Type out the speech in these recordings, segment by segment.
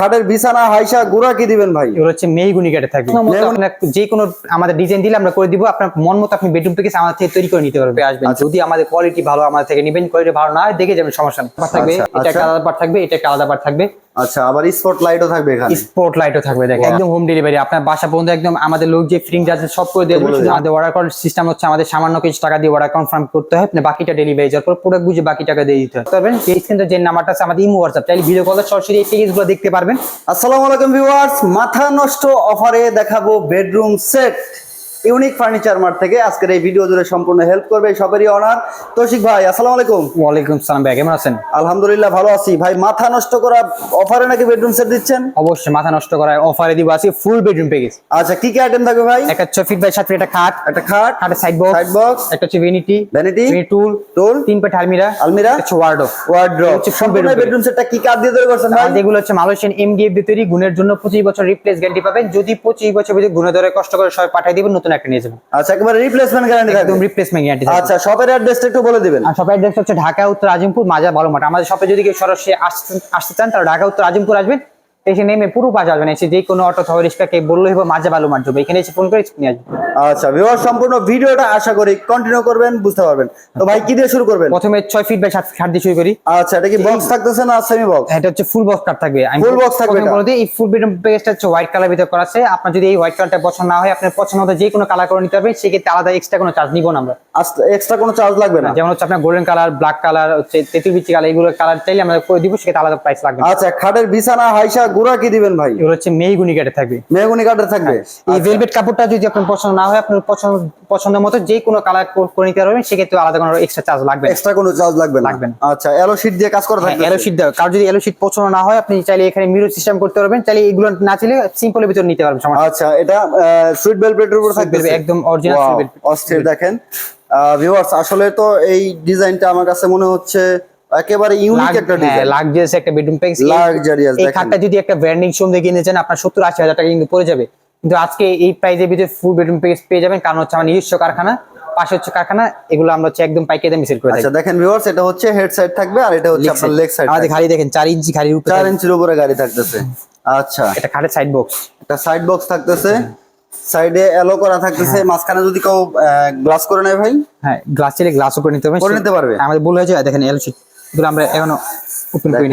খাটের বিছানা হাইসা গুড়া কি দিবেন ভাই? ওর হচ্ছে মেহগুনি কাটে থাকবে যে কোনো আমাদের ডিজাইন দিলে আমরা করে দিব। আপনার মন মতো আপনি বেডরুম থেকে আমাদের থেকে তৈরি করে নিতে পারবে আসবেন যদি আমাদের কোয়ালিটি ভালো আমাদের থেকে নেবেন কোয়ালিটি ভালো না হয় দেখে যাবেন সমস্যা নেই। থাকবে আচ্ছা, এটা একটা আচ্ছা। আলাদা পার থাকবে এটা একটা আলাদা পার থাকবে। আচ্ছা আবার স্পট লাইটও থাকবে এখানে? স্পট লাইটও থাকবে দেখেন একদম হোম ডেলিভারি আপনার বাসা পর্যন্ত একদম আমাদের লোক যে ফ্রিং আছে সব করে দেবে। আমাদের অর্ডার করার সিস্টেম হচ্ছে আমাদের সামান্য কিছু টাকা দিয়ে অর্ডার কনফার্ম করতে হয় আপনি বাকিটা ডেলিভারি যাওয়ার পর প্রোডাক্ট বুঝে বাকি টাকা দিয়ে দিতে তবে এই কিন্তু যে নাম্বারটা আছে আমাদের ইমো হোয়াটসঅ্যাপ চাইলে ভিডিও কলে সরাসরি এই প্যাকেজগুলো দেখতে পারবেন। আসসালামু আলাইকুম ভিউয়ার্স মাথা নষ্ট অফারে দেখাবো bedroom set unique furniture mart থেকে আজকের এই ভিডিও জুড়ে সম্পূর্ণ হেল্প করবে সবারই অনার তৌশিক ভাই আসসালামু আলাইকুম। ওয়ালাইকুম সালাম ভাই কেমন আছেন? আলহামদুলিল্লাহ ভালো আছি। ভাই মাথা নষ্ট করা অফারে নাকি বেডরুম সেট দিচ্ছেন? অবশ্যই মাথা নষ্ট করায় অফারে দিব আছে ফুল বেডরুম প্যাকেজ আচ্ছা কি কি আইটেম থাকবে ভাই? একটা ছয় ফিট বাই সাত ফিট একটা খাট একটা খাট খাটের সাইড বক্স সাইড বক্স একটা হচ্ছে ভ্যানিটি ভ্যানিটি টুল টুল তিন পেট আলমিরা আলমিরা হচ্ছে ওয়ার্ডো ওয়ার্ড্রপ হচ্ছে সম্পূর্ণ bedroom বেডরুম সেটটা কি কাট দিয়ে তৈরি করছেন ভাই? যেগুলো হচ্ছে মালয়েশিয়ান এমডিএফ দিয়ে তৈরি গুণের জন্য পঁচিশ বছর রিপ্লেস গ্যারান্টি পাবেন। যদি পঁচিশ বছর ভিতরে গুণে ধরে কষ্ট করে সবাই পাঠিয়ে দিবেন নতুন একটা নিয়ে যাবেন আচ্ছা একবার রিপ্লেসমেন্ট গ্যারান্টি একদম রিপ্লেসমেন্ট গ্যারান্টি আচ্ছা শপের অ্যাড্রেসটা একটু বলে দিবেন। শপের সবাই অ্যাড্রেস হচ্ছে ঢাকা উত্তর আজিমপুর মাজা ভালো মাঠ আমাদের শপে যদি কেউ সরাসরি আসতে আসতে চান তাহলে ঢাকা উত্তর আজিমপুর আসবেন। এসে নেমে পুরো পাশ আসবেন এসে যে কোনো অটো অথবা রিক্সাকে বলল হবে মাজা ভালো মাঠ এখানে এসে ফোন করে নিয়ে আসবেন আচ্ছা ভিউয়ার সম্পূর্ণ ভিডিওটা আশা করি কন্টিনিউ করবেন বুঝতে পারবেন। তো ভাই কি দিয়ে শুরু করবেন? প্রথমে ছয় ফিট বাই সাত ফিট খাট দিয়ে শুরু করি। আচ্ছা এটা কি বক্স থাকতেছে না সেমি বক্স এটা হচ্ছে ফুল বক্স কাট থাকবে। Full box থাকবে বলে দিই, এই ফুল বেডরুম পেজটা হচ্ছে হোয়াইট কালার ভিতরে করা আছে। আপনার যদি এই হোয়াইট কালারটা পছন্দ না হয় আপনার পছন্দ মতো যে কোনো কালার করে নিতে পারবেন সেক্ষেত্রে আলাদা এক্সট্রা কোনো চার্জ নিব না আমরা। এক্সট্রা কোনো চার্জ লাগবে না? যেমন হচ্ছে আপনার গোল্ডেন কালার ব্ল্যাক কালার হচ্ছে তেতুল বিচি কালার এগুলো কালার চাইলে আমরা করে দিব সেক্ষেত্রে আলাদা প্রাইস লাগবে আচ্ছা খাটের বিছানা হাইসা গুড়া কি দিবেন ভাই? এগুলো হচ্ছে মেহগুনি কেটে থাকবে। মেহগুনি কাঠের থাকবে? এই ভেলভেট কাপড়টা যদি আপনার পছন্দ না হয় আপনার পছন্দ পছন্দের মতো যে কোনো কালার করে নিতে পারবেন সেক্ষেত্রে আলাদা কোনো এক্সট্রা চার্জ লাগবে এক্সট্রা কোনো চার্জ লাগবে লাগবে আচ্ছা এলো শীট দিয়ে কাজ করা হ্যাঁ থাকবে? এলো শীট দেওয়া কার যদি এলো শীট পছন্দ না হয় আপনি চাইলে এখানে মিরো সিস্টেম করতে পারবেন। চাইলে এগুলো না চাইলে সিম্পলের ভিতর নিতে পারবেন আচ্ছা এটা সুইট বেলভেটের উপর থাকবে একদম Wow, sweet velvet। অস্থির দেখেন। ভিউয়ার্স আসলে তো এই ডিজাইনটা আমার কাছে মনে হচ্ছে একেবারে ইউনিক একটা ডিজাইন লাক্সারিয়াস একটা বেডরুম প্যাকেজ Luxurious, এই খাটটা যদি একটা ব্র্যান্ডিং শোরুম থেকে কিনেছেন আপনার সত্তর আশি হাজার টাকা কিন্তু পড়ে যাবে। কিন্তু আজকে এই প্রাইজের ভিতরে ফুল বেডরুম প্যাকেজ পেয়ে যাবেন। কারণ হচ্ছে আমার নিজস্ব কারখানা পাশে হচ্ছে কারখানা এগুলো আমরা হচ্ছে একদম পাইকারি দামে সেল করে থাকি। আচ্ছা দেখেন ভিউয়ার্স এটা হচ্ছে হেড সাইড থাকবে আর এটা হচ্ছে আপনার লেগ সাইড আমাদের গাড়ি দেখেন চার ইঞ্চি গাড়ির উপরে চার ইঞ্চির উপরে গাড়ি থাকতেছে। আচ্ছা। এটা খাটের সাইড বক্স একটা সাইড বক্স থাকতেছে। সাইডে এলো করা থাকতেছে। হ্যাঁ। মাঝখানে যদি কেউ গ্লাস করে নেয় ভাই? হ্যাঁ গ্লাস চাইলে গ্লাসও করে নিতে পারবেন। করে নিতে পারবে? আমাদের বলে হয়েছে দেখেন এল শিট এগুলো আমরা এখনও ওপেন করে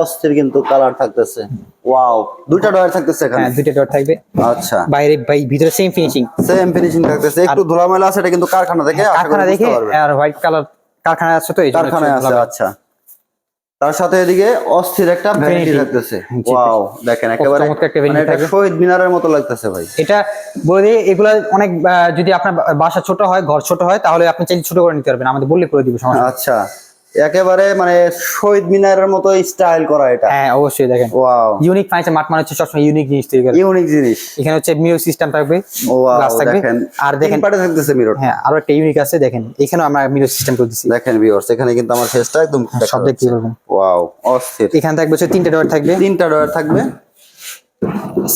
অস্থির কিন্তু কালার থাকতেছে। ওয়াও দুইটা ডয়ার থাকতেছে এখানে? হ্যাঁ দুইটা ডট থাকবে। আচ্ছা। বাইরে বাই ভিতরে সেম ফিনিশিং সেম ফিনিশিং থাকতেছে। একটু আছে এটা কিন্তু কারখানা থেকে কারখানা দেখে আর হোয়াইট কালার কারখানা আছে তো এই কারখানায় আছে আচ্ছা। তার সাথে এদিকে অস্থির একটা ভ্যানিটি। থাকতেছে। ওয়াও দেখেন একেবারে চমৎকার একটা মানে এটা শহীদ মিনারের মতো লাগতেছে ভাই। এটা বলে দিই এগুলা অনেক আহ, যদি আপনার বাসা ছোট হয় ঘর ছোট হয় তাহলে আপনি চাইলে ছোট করে নিতে পারবেন। আমাদের বললে করে দিব সমস্যা আচ্ছা। একেবারে মানে শহীদ মিনারের মতো স্টাইল করা এটা। হ্যাঁ অবশ্যই দেখেন। ওয়াও ইউনিক ফাইন্স মাঠ মানে হচ্ছে সবসময় ইউনিক জিনিস তৈরি করে। ইউনিক জিনিস। এখানে হচ্ছে মিউ সিস্টেম থাকবে ওয়াও গ্লাস থাকবে। দেখেন। আর দেখেন পাটে থাকতেছে মিরর হ্যাঁ আর একটা ইউনিক আছে দেখেন। এখানেও আমরা মিরর সিস্টেম করে দিছি। দেখেন ভিউয়ার্স এখানে কিন্তু আমার ফেসটা একদম হ্যাঁ, সব দেখতে পাবেন ওয়াও অস্থির। এখানে থাকবে হচ্ছে তিনটা ডয়ার থাকবে। তিনটা ডয়ার থাকবে।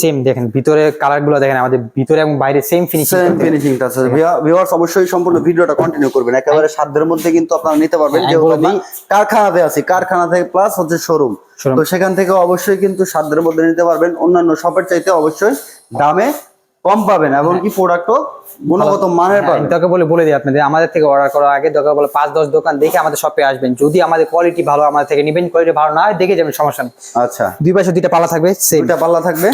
সেম দেখেন ভিতরে কালারগুলো দেখেন আমাদের ভিতরে এবং বাইরে সেম ফিনিশিং সেম ফিনিশিং আছে ভিউয়ার্স অবশ্যই সম্পূর্ণ ভিডিওটা কন্টিনিউ করবেন। একেবারে সাধ্যের মধ্যে কিন্তু আপনারা নিতে পারবেন যে। কারখানাতে আছে। কারখানা থেকে প্লাস হচ্ছে শোরুম তো সেখান থেকে অবশ্যই কিন্তু সাধ্যের মধ্যে নিতে পারবেন। অন্যান্য শপের চাইতে অবশ্যই দামে কম পাবেন এবং কি প্রোডাক্টও গুণগত মানের পাবেন। তাকে বলে বলে দিই আপনাদের আমাদের থেকে অর্ডার করার আগে দরকার বলে পাঁচ দশ দোকান দেখে আমাদের শপে আসবেন। যদি আমাদের কোয়ালিটি ভালো আমাদের থেকে নেবেন কোয়ালিটি ভালো না হয় দেখে যাবেন সমস্যা নেই। আচ্ছা। দুই পাশে দুইটা পাল্লা থাকবে সেইটা দুইটা পাল্লা থাকবে।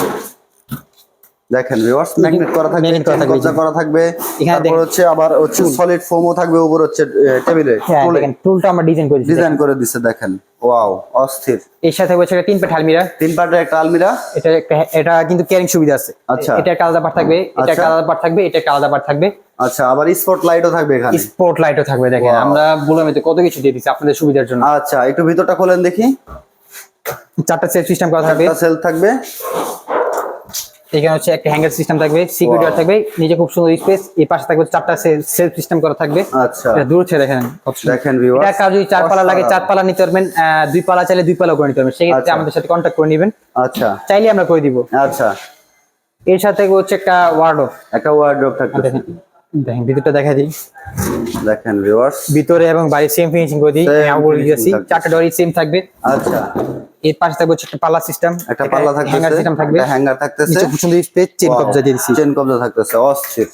দেখেন ভিউয়ার্স ম্যাগনেট করা থাকবে থাকবে, কবজা করা থাকবে তারপর হচ্ছে আবার হচ্ছে সলিড ফোমও থাকবে উপর হচ্ছে টেবিলে হ্যাঁ দেখেন টুলটা আমরা ডিজাইন করে দিচ্ছি ডিজাইন করে দিছে দেখেন। ওয়াও অস্থির। এর সাথে হচ্ছে একটা তিন পেট আলমিরা। তিন পাটের একটা আলমিরা? এটা একটা এটা কিন্তু ক্যারিং সুবিধা আছে। আচ্ছা। এটা একটা আলাদা পার্ট থাকবে এটা একটা আচ্ছা। আলাদা পার্ট থাকবে এটা একটা আলাদা পার্ট থাকবে। আচ্ছা আবার স্পট লাইটও থাকবে এখানে। স্পট লাইটও থাকবে দেখেন। আমরা বললাম তো কত কিছু দিয়ে দিচ্ছি আপনাদের সুবিধার জন্য। আচ্ছা একটু ভিতরটা খোলেন দেখি। চারটা সেল সিস্টেম করা থাকবে। সেল থাকবে। এখানে হচ্ছে একটা হ্যাঙ্গার সিস্টেম থাকবে সিকিউরিটি. থাকবে নিচে খুব সুন্দর স্পেস এই পাশে থাকবে চারটা সেলফ সিস্টেম করা থাকবে। আচ্ছা। দূর থেকে দেখেন দেখেন এটা কাজ যদি চার পালা লাগে চার পালা নিতে পারবেন দুই পালা চাইলে দুই পালা করে নিতে পারবেন। সেক্ষেত্রে আচ্ছা। আমাদের সাথে কন্ট্যাক্ট করে নেবেন। আচ্ছা। চাইলে আমরা করে দিব। আচ্ছা। এর সাথে হচ্ছে একটা ওয়ার্ডো একটা ওয়ার্ড্রপ থাকবে। দেখেন দেখেন ভিতরটা দেখা দিই। দেখেন ভিউয়ার্স ভিতরে এবং বাইরে সেম ফিনিশিং করে দিই আমি বলে দিয়েছি। চারটা ডরি সেম থাকবে। আচ্ছা। এর পাশে থাকবে হচ্ছে একটা পাল্লা সিস্টেম একটা পাল্লা হ্যাঙ্গার সিস্টেম থাকবে। হ্যাঙ্গার থাকতেছে। নিচে খুব সুন্দর স্পেস চেন কবজা দিয়ে দিছি। চেন কবজা থাকতেছে অস্থির।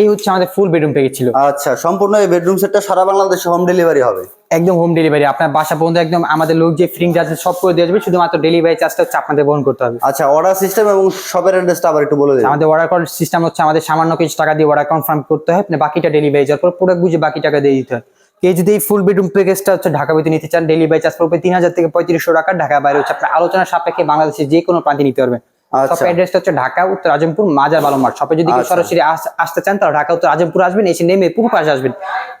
এই হচ্ছে আমাদের ফুল বেডরুম প্যাকেজ ছিল। আচ্ছা সম্পূর্ণ এই বেডরুম সেটটা সারা বাংলাদেশে হোম ডেলিভারি হবে। একদম হোম ডেলিভারি আপনার বাসা পর্যন্ত একদম আমাদের লোক যে ফ্রিং চার্জ সব করে দিয়ে যাবে শুধুমাত্র ডেলিভারি চার্জটা হচ্ছে আপনাদের বহন করতে হবে। আচ্ছা অর্ডার সিস্টেম এবং শপের অ্যাড্রেসটা আবার একটু বলে দিন। আমাদের অর্ডার করার সিস্টেম হচ্ছে আমাদের সামান্য কিছু টাকা দিয়ে অর্ডার কনফার্ম করতে হয় আপনি বাকিটা ডেলিভারি যাওয়ার পর প্রোডাক্ট বুঝে বাকি টাকা দিয়ে দিতে হয়। কেউ যদি এই ফুল বেডরুম প্যাকেজটা হচ্ছে ঢাকা বাইতে নিতে চান। ডেলিভারি চার্জ পড়বে তিন হাজার থেকে পঁয়ত্রিশশো টাকা। ঢাকা বাইরে হচ্ছে আপনার আলোচনার সাপেক্ষে বাংলাদেশের যে কোনো প্রান্তে নিতে পারবেন। আচ্ছা। শপের অ্যাড্রেসটা হচ্ছে ঢাকা উত্তর আজমপুর মাজার বালু মাঠ শপে যদি কেউ আচ্ছা। সরাসরি আসতে চান তাহলে ঢাকা উত্তর আজমপুর আসবেন এসে নেমে পুরো পাশে আসবেন।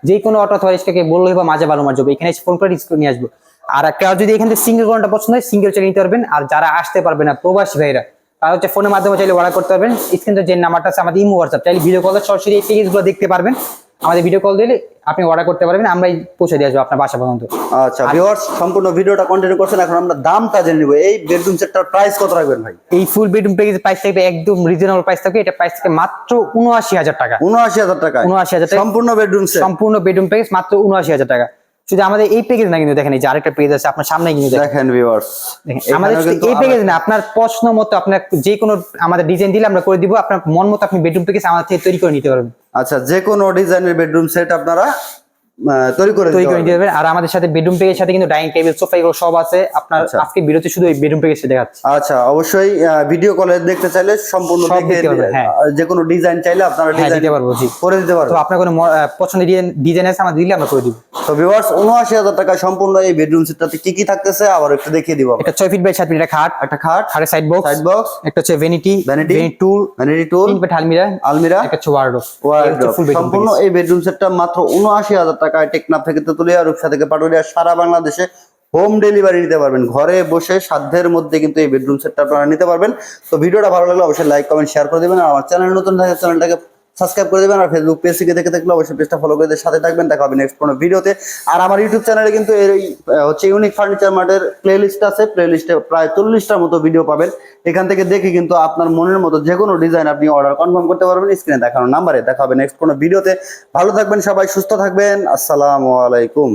যে কোনো অটো অথবা রিক্সাকে বা মাঠ যাবে। এখানে এসে ফোন করে নিয়ে আসব। আর কেউ যদি এখান থেকে সিঙ্গেল কোনটা পছন্দ হয় সিঙ্গেল চালিয়ে নিতে পারবেন। আর যারা আসতে পারবে না প্রবাসী ভাইরা তারা হচ্ছে ফোনের মাধ্যমে চাইলে অর্ডার করতে পারবেন। স্ক্রিনে যে নাম্বারটা আছে আমাদের ইমো হোয়াটসঅ্যাপ চাইলে ভিডিও কলে সরাসরি এই প্যাকেজগুলো দেখতে পারবেন। আমাদের ভিডিও কল দিলে আপনি অর্ডার করতে পারবেন আমরাই পৌঁছে দিয়ে আসব আপনার বাসা পর্যন্ত। আচ্ছা ভিউয়ার্স সম্পূর্ণ ভিডিওটা কন্টিনিউ করছেন এখন আমরা দামটা জেনে নিব। এই বেডরুম সেটটার প্রাইস কত রাখবেন ভাই? এই ফুল বেডরুম প্যাকেজ প্রাইস থাকবে একদম রিজনেবল প্রাইস থাকবে এটা প্রাইস থাকে মাত্র উনআশি হাজার টাকা। উনআশি হাজার টাকা 79,000 টাকা। সম্পূর্ণ বেডরুম সেট সম্পূর্ণ বেডরুম প্যাকেজ মাত্র উনআশি হাজার টাকা। শুধু আমাদের এই প্যাকেজ না কিন্তু দেখেন এই যে আরেকটা প্যাকেজ আছে আপনার সামনে কিন্তু দেখেন। ভিউয়ার্স আমাদের এই প্যাকেজ না আপনার প্রশ্ন মতো আপনার যে কোনো আমাদের ডিজাইন দিলে আমরা করে দিব আপনার মন মতো আপনি বেডরুম প্যাকেজ আমাদের থেকে তৈরি করে নিতে পারবেন। আচ্ছা যে কোনো ডিজাইনের বেডরুম সেট আপনারা তৈরি করে তৈরি করে। নিতে আর আমাদের সাথে বেডরুম প্যাকেজের সাথে কিন্তু ডাইনিং টেবিল সোফা এগুলো সব আছে আপনার আচ্ছা। আজকে বিরতি শুধু এই বেডরুম প্যাকেজটা দেখাচ্ছে আচ্ছা অবশ্যই ভিডিও কলে দেখতে চাইলে সম্পূর্ণ দেখে দেখতে হ্যাঁ। যে কোনো ডিজাইন চাইলে আপনারা হ্যাঁ ডিজাইন দিতে পারব জি করে দিতে তো আপনার কোনো পছন্দের ডিজাইন আছে আমাদের দিলে আমরা করে দিব তো ভিউয়ার্স উনআশি হাজার টাকা সম্পূর্ণ এই বেডরুম সেটটাতে কি কি থাকতেছে আবার একটু দেখিয়ে দিব। এটা ছয় ফিট বাই সাত ফিট একটা খাট একটা খাট খাটের সাইড বক্স সাইড বক্স একটা হচ্ছে vanity Vanity, stool vanity stool তিন আলমিরা আলমিরা একটা হচ্ছে ওয়ার্ডরোব বেডরুম সম্পূর্ণ এই বেডরুম সেটটা মাত্র উনআশি হাজার টাকায় টেকনাফ থেকে তেতুলিয়া, রূপসা থেকে পাটুরিয়া সারা বাংলাদেশে হোম ডেলিভারি নিতে পারবেন। ঘরে বসে সাধ্যের মধ্যে কিন্তু এই বেডরুম সেটটা আপনারা নিতে পারবেন। তো ভিডিওটা ভালো লাগলে অবশ্যই লাইক কমেন্ট শেয়ার করে দেবেন। আর আমার চ্যানেল নতুন থাকে চ্যানেলটাকে সাবস্ক্রাইব করে দেবেন আর ফেসবুক পেজ থেকে দেখে থাকলে অবশ্যই পেজটা ফলো করে সাথে থাকবেন। দেখা হবে নেক্সট কোনো ভিডিওতে আর আমার ইউটিউব চ্যানেলে কিন্তু এই হচ্ছে ইউনিক ফার্নিচার মার্টের প্লে লিস্ট আছে। প্লে লিস্টে প্রায় চল্লিশটার মতো ভিডিও পাবেন। এখান থেকে দেখে কিন্তু আপনার মনের মতো যে কোনো ডিজাইন আপনি অর্ডার কনফার্ম করতে পারবেন। স্ক্রিনে দেখানো নাম্বারে দেখা হবে নেক্সট কোনো ভিডিওতে ভালো থাকবেন সবাই, সুস্থ থাকবেন। আসসালামু আলাইকুম।